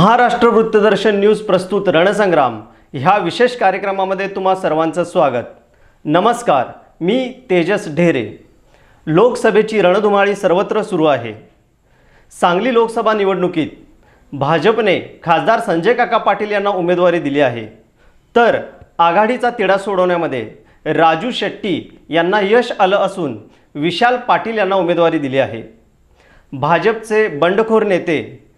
Maharashtra Vruttadarshan news प्रस्तुत रणसंग्राम. ह्या विशेष कार्यक्रमामध्ये तुम्हा सर्वांचं स्वागत. नमस्कार मी तेजस ढेरे. लोकसभेची रणधुमाळी सर्वत्र सुरू आहे. सांगली लोकसभा निवडणुकीत भाजपने खासदार संजय काका पाटील यांना उमेदवारी दिली आहे. तर आघाडीचा तिढा सोडवण्यामध्ये राजू शेट्टी यांना यश आलं असून विशाल पाटील यांना उमेदवारी दिली आहे. भाजपचे बंडखोर नेते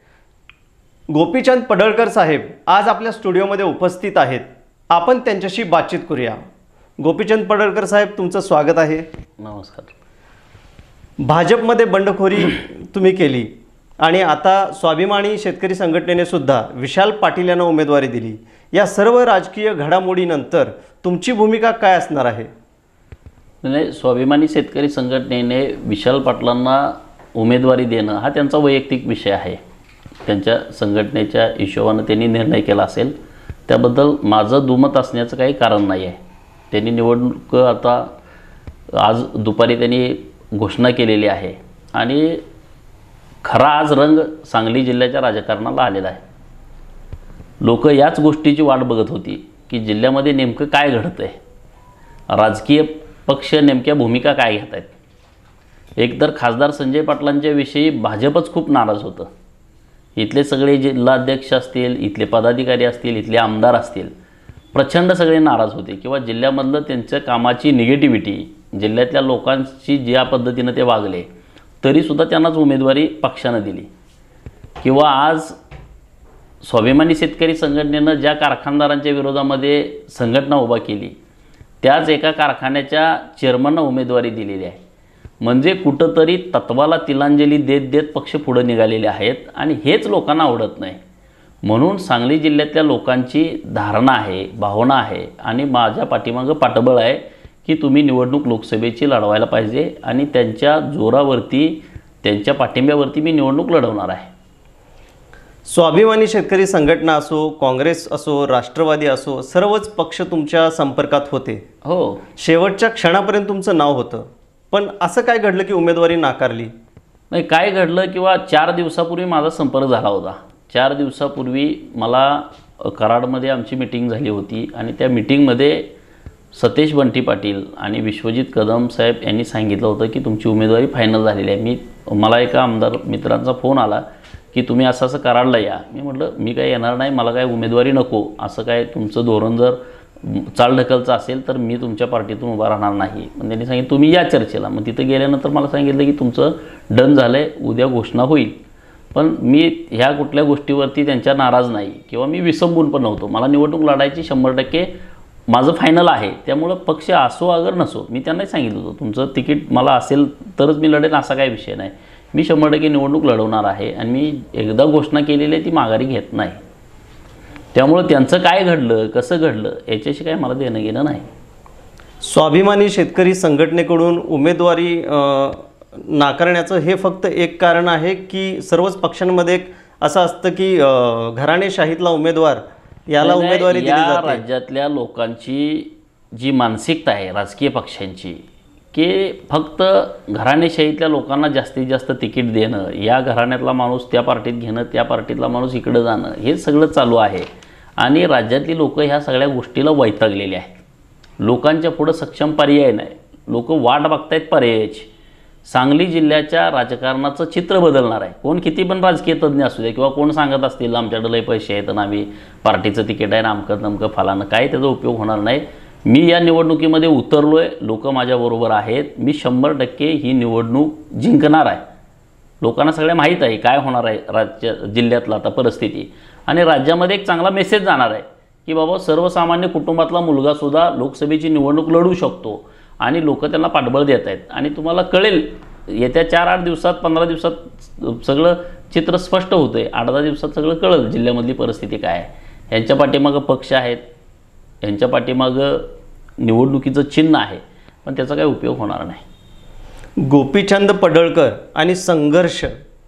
गोपीचंद पडळकर साहेब आज आपल्या स्टुडिओमध्ये उपस्थित आहेत. आपण त्यांच्याशी बातचीत करूया. गोपीचंद पडळकर साहेब तुमचं स्वागत आहे. नमस्कार. भाजपमध्ये बंडखोरी तुम्ही केली आणि आता स्वाभिमानी शेतकरी संघटनेने सुद्धा विशाल पाटील यांना उमेदवारी दिली. या सर्व राजकीय घडामोडीनंतर तुमची भूमिका काय असणार आहे? म्हणजे स्वाभिमानी शेतकरी संघटनेने विशाल पाटलांना उमेदवारी देणं हा त्यांचा वैयक्तिक विषय आहे. त्यांच्या संघटनेच्या हिशोबानं त्यांनी निर्णय केला असेल. त्याबद्दल माझं दुमत असण्याचं काही कारण नाही आहे. त्यांनी निवडणूक आता आज दुपारी त्यांनी घोषणा केलेली आहे. आणि खरा आज रंग सांगली जिल्ह्याच्या राजकारणाला आलेला आहे. लोक याच गोष्टीची वाट बघत होती की जिल्ह्यामध्ये नेमकं काय घडतं आहे राजकीय पक्ष नेमक्या भूमिका काय घेत आहेत एकतर खासदार संजय पाटलांच्या विषयी भाजपच खूप नाराज होतं. इथले सगळे जिल्हाध्यक्ष असतील इथले पदाधिकारी असतील इथले आमदार असतील प्रचंड सगळे नाराज होते किंवा जिल्ह्यामधलं त्यांच्या कामाची निगेटिव्हिटी जिल्ह्यातल्या लोकांची ज्या पद्धतीनं ते वागले तरीसुद्धा त्यांनाच उमेदवारी पक्षानं दिली. किंवा आज स्वाभिमानी शेतकरी संघटनेनं ज्या कारखानदारांच्या विरोधामध्ये संघटना उभा केली त्याच एका कारखान्याच्या चेअरमनना उमेदवारी दिलेली आहे. म्हणजे कुठंतरी तत्वाला तिलांजली देत देत पक्ष पुढं निघालेले आहेत आणि हेच लोकांना आवडत नाही. म्हणून सांगली जिल्ह्यातल्या लोकांची धारणा आहे भावना आहे आणि माझ्या पाठीमागं पाठबळ आहे की तुम्ही निवडणूक लोकसभेची लढवायला पाहिजे आणि त्यांच्या जोरावरती त्यांच्या पाठिंब्यावरती मी निवडणूक लढवणार आहे. स्वाभिमानी शेतकरी संघटना असो काँग्रेस असो राष्ट्रवादी असो सर्वच पक्ष तुमच्या संपर्कात होते. हो. शेवटच्या क्षणापर्यंत तुमचं नाव होतं. पण असं काय घडलं की उमेदवारी नाकारली? नाही काय घडलं किंवा चार दिवसापूर्वी माझा संपर्क झाला होता. चार दिवसापूर्वी मला कराडमध्ये आमची मिटिंग झाली होती आणि त्या मिटिंगमध्ये सतेश बंटी पाटील आणि विश्वजित कदम साहेब यांनी सांगितलं होतं की तुमची उमेदवारी फायनल झालेली आहे. मी मला एका आमदार मित्रांचा फोन आला की तुम्ही असं असं कराडला या. मी म्हटलं मी काय येणार नाही मला काय उमेदवारी नको. असं काय तुमचं धोरण जर चालढकलचं असेल तर मी तुमच्या पार्टीतून उभा राहणार नाही. मग त्यांनी सांगितलं तुम्ही या चर्चेला. मग तिथं गेल्यानंतर मला सांगितलं की तुमचं डन झालं आहे उद्या घोषणा होईल. पण मी ह्या कुठल्या गोष्टीवरती त्यांच्या नाराज नाही. किंवा मी विसंबून पण नव्हतो. मला निवडणूक लढायची शंभर टक्के माझं फायनल आहे. त्यामुळं पक्ष असो अगर नसो मी त्यांनाही सांगितलं होतं तुमचं तिकीट मला असेल तरच मी लढेन असा काही विषय नाही. मी शंभर टक्के निवडणूक लढवणार आहे आणि मी एकदा घोषणा केलेली आहे ती माघारी घेत नाही. त्यामुळं त्यांचं काय घडलं कसं घडलं याच्याशी काय मला देणं घेणं नाही. स्वाभिमानी शेतकरी संघटनेकडून उमेदवारी नाकारण्याचं हे फक्त एक कारण आहे की सर्वच पक्षांमध्ये एक असं असतं की घराणेशाहीतला उमेदवार याला उमेदवारी या राज्यातल्या लोकांची जी मानसिकता आहे राजकीय पक्षांची की फक्त घराणेशाहीतल्या लोकांना जास्तीत जास्त तिकीट देणं या घराण्यातला माणूस त्या पार्टीत घेणं त्या पार्टीतला माणूस इकडं जाणं हे सगळं चालू आहे. आणि राज्यातली लोक ह्या सगळ्या गोष्टीला वैतागलेली आहेत. लोकांच्या पुढं सक्षम पर्याय नाही. लोक वाट बघतायत पर्यायाची. सांगली जिल्ह्याच्या राजकारणाचं चित्र बदलणार आहे. कोण किती पण राजकीय तज्ज्ञ असू दे किंवा कोण सांगत असतील आमच्याकडे लय पैसे आहेत आणि आम्ही पार्टीचं तिकीट आहे ना नमकं फलानं काय त्याचा उपयोग होणार नाही. मी या निवडणुकीमध्ये उतरलो आहे लोक माझ्याबरोबर आहेत. मी शंभर टक्के ही निवडणूक जिंकणार आहे. लोकांना सगळ्या माहीत आहे काय होणार आहे राज्य जिल्ह्यातला आता परिस्थिती. आणि राज्यामध्ये एक चांगला मेसेज जाणार आहे की बाबा सर्वसामान्य कुटुंबातला मुलगासुद्धा लोकसभेची निवडणूक लढू शकतो आणि लोक त्यांना पाठबळ देत आहेत. आणि तुम्हाला कळेल येत्या चार आठ दिवसात पंधरा दिवसात सगळं चित्र स्पष्ट होतं आहे आठ दहा दिवसात सगळं कळेल जिल्ह्यामधली परिस्थिती काय आहे. यांच्या पाठीमागं पक्ष आहेत. यांच्या पाठीमागं निवडणुकीचं चिन्ह आहे पण त्याचा काही उपयोग होणार नाही. गोपीचंद पडळकर आणि संघर्ष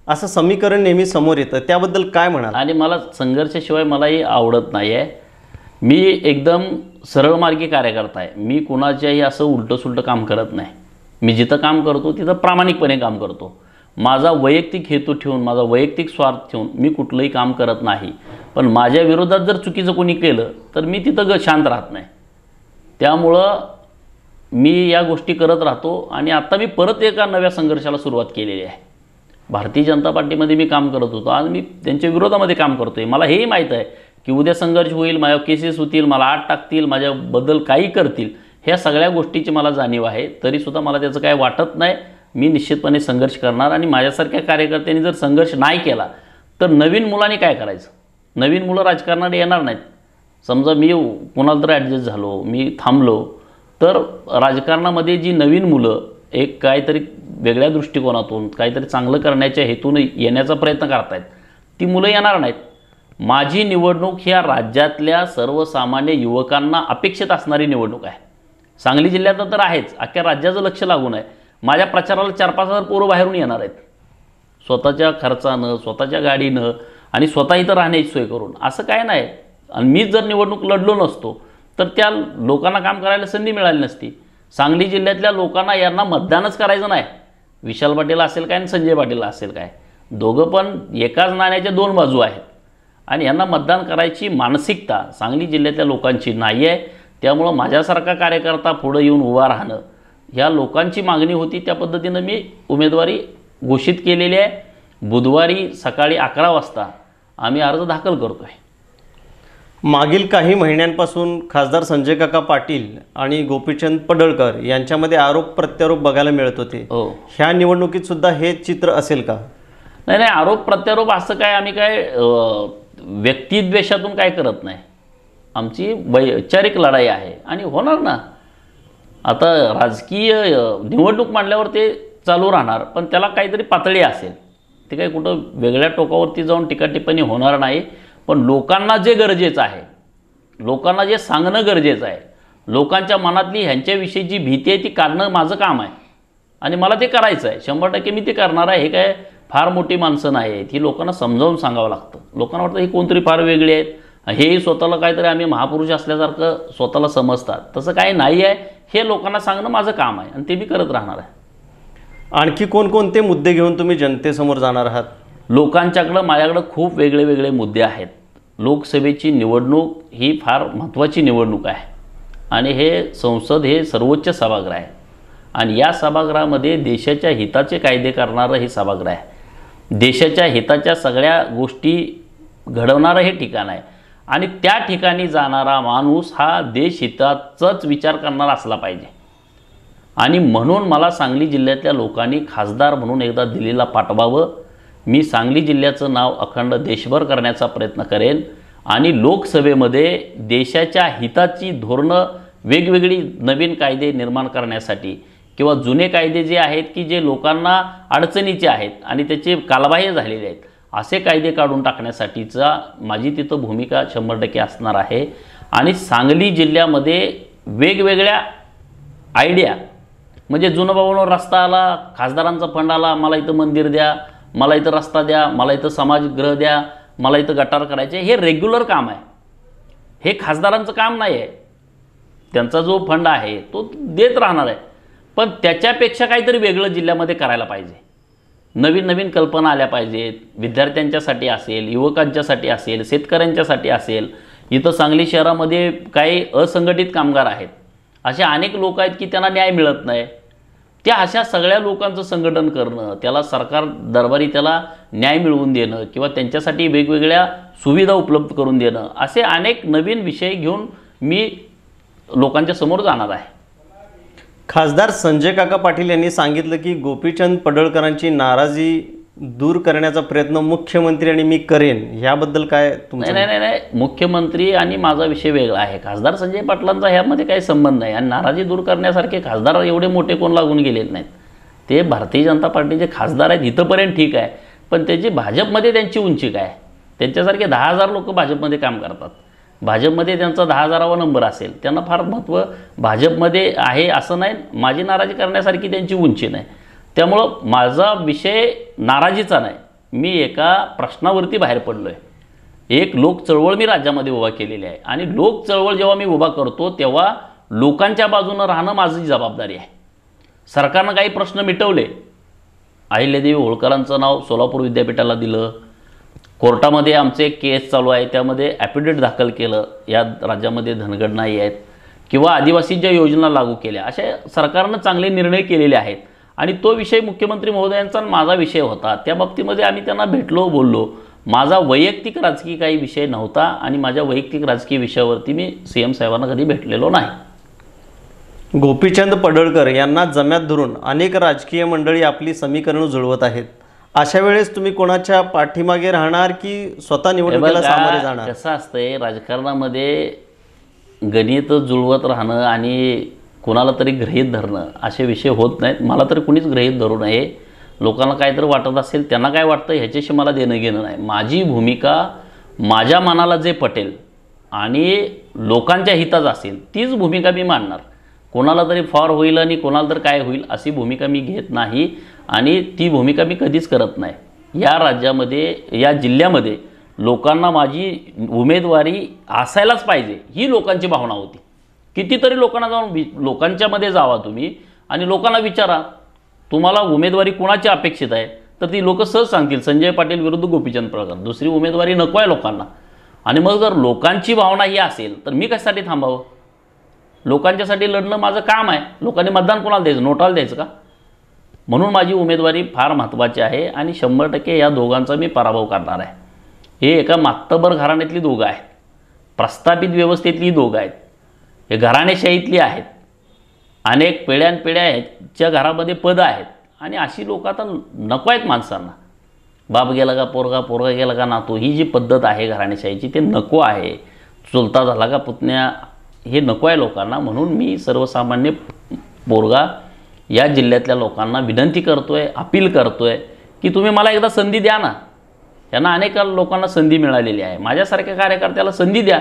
असं समीकरण नेहमी समोर येतं त्याबद्दल काय म्हणाल? आणि मला संघर्षाशिवाय मलाही आवडत नाही आहे मी एकदम सरळमार्गी कार्यकर्ता आहे. मी कुणाच्याही असं उलटं सुलटं काम करत नाही. मी जिथं काम करतो तिथं प्रामाणिकपणे काम करतो. माझा वैयक्तिक हेतू ठेवून माझा वैयक्तिक स्वार्थ ठेवून मी कुठलंही काम करत नाही. पण माझ्या विरोधात जर चुकीचं कोणी केलं तर मी तिथं ग शांत राहत नाही. त्यामुळं मी या गोष्टी करत राहतो आणि आत्ता मी परत एका नव्या संघर्षाला सुरुवात केलेली आहे. भारतीय जनता पार्टीमध्ये मी काम करत होतो. आज मी त्यांच्या विरोधामध्ये काम करतो आहे मला हेही माहीत आहे की उद्या संघर्ष होईल माझ्या केसेस होतील मला आत टाकतील माझ्याबद्दल काही करतील ह्या सगळ्या गोष्टीची मला जाणीव आहे. तरीसुद्धा मला त्याचं काय वाटत नाही. मी निश्चितपणे संघर्ष करणार आणि माझ्यासारख्या कार्यकर्त्यांनी जर संघर्ष नाही केला तर नवीन मुलांनी काय करायचं? नवीन मुलं राजकारणात येणार नाहीत. समजा मी कोणाला तरी ॲडजस्ट झालो मी थांबलो तर राजकारणामध्ये जी नवीन मुलं एक काहीतरी वेगळ्या दृष्टिकोनातून काहीतरी चांगलं करण्याच्या हेतून येण्याचा प्रयत्न करतायत ती मुलं येणार नाहीत. माझी निवडणूक ह्या राज्यातल्या सर्वसामान्य युवकांना अपेक्षित असणारी निवडणूक आहे. सांगली जिल्ह्यात तर आहेच अख्ख्या राज्याचं लक्ष लागून आहे. माझ्या प्रचाराला चार पाच हजार पोरं बाहेरून येणार आहेत. स्वतःच्या खर्चानं स्वतःच्या गाडीनं आणि स्वतः इथं राहण्याची सोय करून. असं काय नाही. आणि मीच जर निवडणूक लढलो नसतो तर त्या लोकांना काम करायला संधी मिळाली नसती. सांगली जिल्ह्यातल्या लोकांना यांना मतदानच करायचं नाही. विशाल पाटील असेल काय आणि संजय पाटील असेल काय? दोघं पण एकाच नाण्याच्या दोन बाजू आहेत. आणि यांना मतदान करायची मानसिकता सांगली जिल्ह्यातल्या लोकांची नाही आहे त्यामुळं माझ्यासारखा कार्यकर्ता पुढं येऊन उभा राहणं ह्या लोकांची मागणी होती त्या पद्धतीनं मी उमेदवारी घोषित केलेली आहे. बुधवारी सकाळी अकरा वाजता आम्ही अर्ज दाखल करतो आहे मागील काही महिन्यांपासून खासदार संजय काका पाटील आणि गोपीचंद पडळकर यांच्यामध्ये आरोप प्रत्यारोप बघायला मिळत होते. हो. ह्या निवडणुकीत सुद्धा हे चित्र असेल का? नाही नाही आरोप प्रत्यारोप असं काय आम्ही काय व्यक्तिद्वेषातून काय करत नाही. आमची वैचारिक लढाई आहे आणि होणार ना? आता राजकीय निवडणूक मांडल्यावर ते चालू राहणार पण त्याला काहीतरी पातळी असेल. ते काही कुठं वेगळ्या टोकावरती जाऊन टिकाटिपणी टिप्पणी होणार नाही पण लोकांना जे गरजेचं आहे लोकांना जे सांगणं गरजेचं आहे लोकांच्या मनातली ह्यांच्याविषयी जी भीती आहे ती काढणं माझं काम आहे. आणि मला ते करायचं आहे. शंभर टक्के मी ते करणार आहे. हे काय फार मोठी माणसं नाही आहेत ही लोकांना समजावून सांगावं लागतं. लोकांना वाटतं ही कोणतरी फार वेगळी आहेत. हेही स्वतःला काहीतरी आम्ही महापुरुष असल्यासारखं स्वतःला समजतात. तसं काही नाही आहे. हे लोकांना सांगणं माझं काम आहे आणि ते मी करत राहणार आहे. आणखी कोणकोणते मुद्दे घेऊन तुम्ही जनतेसमोर जाणार आहात? लोकांच्याकडं माझ्याकडं खूप वेगळे वेगळे मुद्दे आहेत. लोकसभेची निवडणूक ही फार महत्त्वाची निवडणूक आहे. आणि हे संसद हे सर्वोच्च सभागृह आहे. आणि या सभागृहामध्ये देशाच्या हिताचे कायदे करणारं हे सभागृह आहे. देशाच्या हिताच्या सगळ्या गोष्टी घडवणारं हे ठिकाण आहे. आणि त्या ठिकाणी जाणारा माणूस हा देश हिताचाच विचार करणारा असला पाहिजे. आणि म्हणून मला सांगली जिल्ह्यातल्या लोकांनी खासदार म्हणून एकदा दिल्लीला पाठवावं. मी सांगली जिल्ह्याचं नाव अखंड देशभर करण्याचा प्रयत्न करेन. आणि लोकसभेमध्ये देशाच्या हिताची धोरणं वेगवेगळी नवीन कायदे निर्माण करण्यासाठी किंवा जुने कायदे जे आहेत की जे लोकांना अडचणीचे आहेत आणि त्याचे कालबाह्य झालेले आहेत असे कायदे काढून टाकण्यासाठीचा माझी तिथं भूमिका शंभर टक्के असणार आहे. आणि सांगली जिल्ह्यामध्ये वेगवेगळ्या आयडिया म्हणजे जुनं बाबून रस्ता आला खासदारांचा फंड आला मला इथं मंदिर द्या मला इथं रस्ता द्या मला इथं समाजगृह द्या मला इथं गटार करायचे हे रेग्युलर काम आहे. हे खासदारांचं काम नाही आहे त्यांचा जो फंड आहे तो देत राहणार आहे. पण त्याच्यापेक्षा काहीतरी वेगळं जिल्ह्यामध्ये करायला पाहिजे. नवीन नवीन कल्पना आल्या पाहिजेत. विद्यार्थ्यांच्यासाठी असेल युवकांच्यासाठी असेल शेतकऱ्यांच्यासाठी असेल इथं सांगली शहरामध्ये काही असंघटित कामगार आहेत. असे अनेक लोक आहेत की त्यांना न्याय मिळत नाही. त्या अशा सगळ्या लोकांचं संघटन करणं त्याला सरकार दरबारी त्याला न्याय मिळवून देणं किंवा त्यांच्यासाठी वेगवेगळ्या सुविधा उपलब्ध करून देणं असे अनेक नवीन विषय घेऊन मी लोकांच्या समोर जाणार आहे. खासदार संजय काका पाटील यांनी सांगितलं की गोपीचंद पडळकरांची नाराजी दूर करण्याचा प्रयत्न मुख्यमंत्री आणि मी करेन ह्याबद्दल काय तुम्ही तुमचं नाही नाही नाही मुख्यमंत्री आणि माझा विषय वेगळा आहे. खासदार संजय पाटलांचा ह्यामध्ये काही संबंध नाही. आणि नाराजी दूर करण्यासारखे खासदार एवढे मोठे कोण लागून गेलेत नाहीत. ते भारतीय जनता पार्टीचे खासदार आहेत इथंपर्यंत ठीक आहे. पण त्याची भाजपमध्ये त्यांची उंची काय? त्यांच्यासारखे दहा हजार लोक भाजपमध्ये काम करतात. भाजपमध्ये त्यांचा दहा हजारावा नंबर असेल त्यांना फार महत्त्व भाजपमध्ये आहे असं नाही माझी नाराजी करण्यासारखी त्यांची उंची नाही. त्यामुळं माझा विषय नाराजीचा नाही. मी एका प्रश्नावरती बाहेर पडलो आहे एक लोक चळवळ मी राज्यामध्ये उभा केलेली आहे आणि लोक चळवळ जेव्हा मी उभा करतो तेव्हा लोकांच्या बाजूनं राहणं माझी जबाबदारी आहे. सरकारनं काही प्रश्न मिटवले. अहिल्यादेवी होळकरांचं नाव सोलापूर विद्यापीठाला दिलं कोर्टामध्ये आमचे केस चालू आहे त्यामध्ये ॲफिडेविट दाखल केलं या राज्यामध्ये धनगड नाही आहेत किंवा आदिवासी ज्या योजना लागू केल्या अशा सरकारनं चांगले निर्णय केलेले आहेत. आणि तो विषय मुख्यमंत्री महोदयांचा माझा विषय होता. त्या बाबतीमध्ये आम्ही त्यांना भेटलो बोललो. माझा वैयक्तिक राजकीय काही विषय नव्हता आणि माझ्या वैयक्तिक राजकीय विषयावरती मी सी एम साहेबांना कधी भेटलेलो नाही. गोपीचंद पडळकर यांना जम्यात धरून अनेक राजकीय मंडळी आपली समीकरणं जुळवत आहेत. अशा वेळेस तुम्ही कोणाच्या पाठीमागे राहणार की स्वतः निवडणुकीला सामोरे जाणार? कसं असतंय राजकारणामध्ये गणित जुळवत राहणं आणि कुणाला तरी गृहीत धरणं असे विषय होत नाहीत. मला तरी कुणीच गृहीत धरू नये. लोकांना काहीतरी वाटत असेल त्यांना काय वाटतं ह्याच्याशी मला देणं घेणं नाही. माझी भूमिका माझ्या मनाला जे पटेल आणि लोकांच्या हिताच असेल तीच भूमिका मी मांडणार कोणाला तरी फॉर होईल आणि कोणाला तर काय होईल अशी भूमिका मी घेत नाही आणि ती भूमिका मी कधीच करत नाही. या राज्यामध्ये या जिल्ह्यामध्ये लोकांना माझी उमेदवारी असायलाच पाहिजे ही लोकांची भावना होती. कितीतरी लोकांना जाऊन लोकांच्यामध्ये जावा तुम्ही आणि लोकांना विचारा तुम्हाला उमेदवारी कोणाची अपेक्षित आहे? तर ती लोक सहज सांगतील संजय पाटील विरुद्ध गोपीचंद प्रकार दुसरी उमेदवारी नको आहे लोकांना. आणि मग जर लोकांची भावना ही असेल तर मी कशासाठी थांबावं? लोकांच्यासाठी लढणं माझं काम आहे. लोकांनी मतदान कोणाला द्यायचं? नोटाला द्यायचं का? म्हणून माझी उमेदवारी फार महत्त्वाची आहे आणि शंभर टक्के या दोघांचा मी पराभव करणार आहे. हे एका मात्तबर घराण्यातली दोघं आहेत. प्रस्थापित व्यवस्थेतली दोघं आहेत. हे घराणेशाहीतली आहेत. अनेक पिढ्यानपिढ्या ह्याच्या घरामध्ये पदं आहेत. आणि अशी लोक आता नको आहेत माणसांना. बाप गेला का पोरगा पोरगा गेला का नातू? ही जी पद्धत आहे घराणेशाहीची ते नको आहे. चुलता झाला का पुतण्या हे नको आहे लोकांना म्हणून मी सर्वसामान्य पोरगा या जिल्ह्यातल्या लोकांना विनंती करतो आहे अपील करतो आहे की तुम्ही मला एकदा संधी द्या ना. यांना अनेक लोकांना संधी मिळालेली आहे. माझ्यासारख्या कार्यकर्त्याला संधी द्या.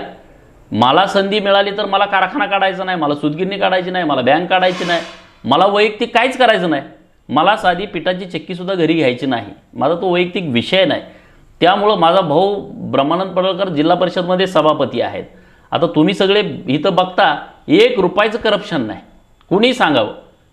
मला संधी मिळाली तर मला कारखाना काढायचा नाही मला सुदगिरणी काढायची नाही मला बँक काढायची नाही मला वैयक्तिक काहीच करायचं नाही. मला साधी पिठाची चक्कीसुद्धा घरी घ्यायची नाही. माझा तो वैयक्तिक विषय नाही. त्यामुळं माझा भाऊ ब्रह्मानंद पडळकर जिल्हा परिषदमध्ये सभापती आहेत. आता तुम्ही सगळे इथं बघता एक रुपयाचं करप्शन नाही. कुणी सांगावं?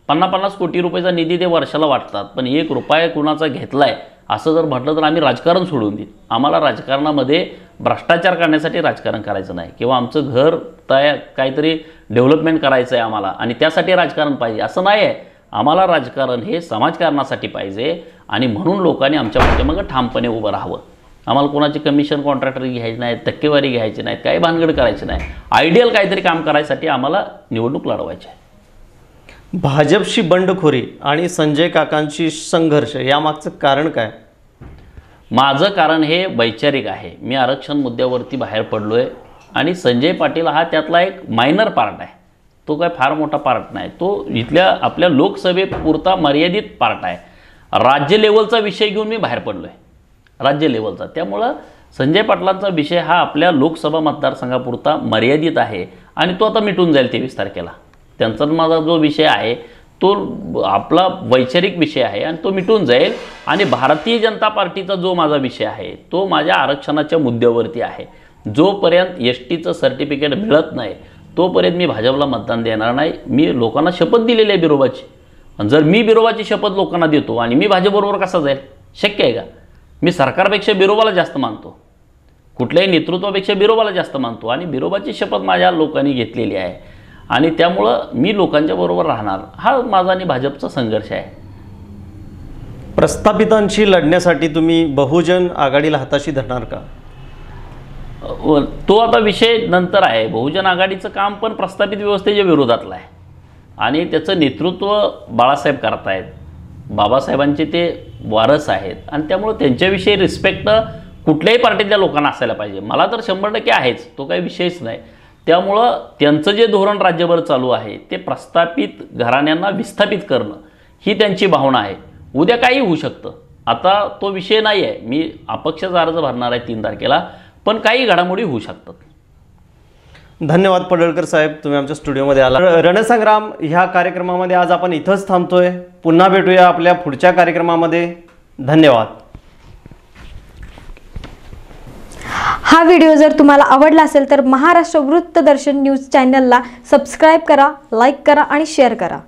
पन्नास पन्नास कोटी रुपयाचा निधी ते वर्षाला वाटतात पण एक रुपया कुणाचा घेतला आहे असं जर म्हटलं तर आम्ही राजकारण सोडून देऊ. आम्हाला राजकारणामध्ये भ्रष्टाचार करण्यासाठी राजकारण करायचं नाही किंवा आमचं घर तया काहीतरी डेव्हलपमेंट करायचं आहे आम्हाला आणि त्यासाठी राजकारण पाहिजे. असं नाही आहे. आम्हाला राजकारण हे समाजकारणासाठी पाहिजे आणि म्हणून लोकांनी आमच्या पाठीमागं ठामपणे उभं राहावं. आम्हाला कोणाची कमिशन कॉन्ट्रॅक्टर घ्यायची नाही टक्केवारी घ्यायची नाही काही भानगड करायची नाही. आयडियल काहीतरी काम करायसाठी आम्हाला निवडणूक लढवायची आहे. भाजपशी बंडखोरी आणि संजय काकांशी संघर्ष यामागचं कारण काय? माझं कारण हे वैचारिक आहे. मी आरक्षण मुद्द्यावरती बाहेर पडलो आहे आणि संजय पाटील हा त्यातला एक मायनर पार्ट आहे. तो काय फार मोठा पार्ट नाही. तो इथल्या आपल्या लोकसभेपुरता मर्यादित पार्ट आहे. राज्य लेवलचा विषय घेऊन मी बाहेर पडलो आहे राज्य लेवलचा. त्यामुळं संजय पाटलांचा विषय हा आपल्या लोकसभा मतदारसंघापुरता मर्यादित आहे आणि तो आता मिटून जाईल तेवीस तारखेला. त्यांचा माझा जो विषय आहे तो आपला वैचारिक विषय आहे आणि तो मिटून जाईल आणि भारतीय जनता पार्टीचा जो माझा विषय आहे तो माझ्या आरक्षणाच्या मुद्द्यावरती आहे. जोपर्यंत एस टीचं सर्टिफिकेट मिळत नाही तोपर्यंत मी भाजपला मतदान देणार नाही. मी लोकांना शपथ दिलेली आहे बिरोबाची. जर मी बिरोबाची शपथ लोकांना देतो आणि मी भाजपबरोबर कसा जाईल? शक्य आहे का? मी सरकारपेक्षा बिरोबाला जास्त मानतो. कुठल्याही नेतृत्वापेक्षा बिरोबाला जास्त मानतो. आणि बिरोबाची शपथ माझ्या लोकांनी घेतलेली आहे. आणि त्यामुळं मी लोकांच्या बरोबर राहणार. हा माझा आणि भाजपचा संघर्ष आहे. प्रस्थापितांशी लढण्यासाठी तुम्ही बहुजन आघाडीला हाताशी धरणार का? व तो आता विषय नंतर आहे. बहुजन आघाडीचं काम पण प्रस्थापित व्यवस्थेच्या विरोधातलं आहे. आणि त्याचं नेतृत्व बाळासाहेब करतायत. बाबासाहेबांचे ते वारस आहेत. आणि त्यामुळं त्यांच्याविषयी रिस्पेक्ट कुठल्याही पार्टीतल्या लोकांना असायला पाहिजे. मला तर शंभर टक्के आहेच. तो काही विषयच नाही. त्यामुळं त्यांचं जे धोरण राज्यभर चालू आहे ते प्रस्थापित घराण्यांना विस्थापित करणं ही त्यांची भावना आहे. उद्या काही होऊ शकतं. आता तो विषय नाही आहे मी अपक्षाचा अर्ज भरणार आहे तीन तारखेला पण काही घडामोडी होऊ शकतात. धन्यवाद पडळकर साहेब तुम्ही आमच्या स्टुडिओमध्ये आला. रणसंग्राम ह्या कार्यक्रमामध्ये आज आपण इथंच थांबतोय. पुन्हा भेटूया आपल्या पुढच्या कार्यक्रमामध्ये. धन्यवाद. हा व्हिडिओ जर तुम्हाला आवडला असेल तर महाराष्ट्र वृत्तदर्शन न्यूज चॅनलला सबस्क्राईब करा लाईक करा आणि शेअर करा.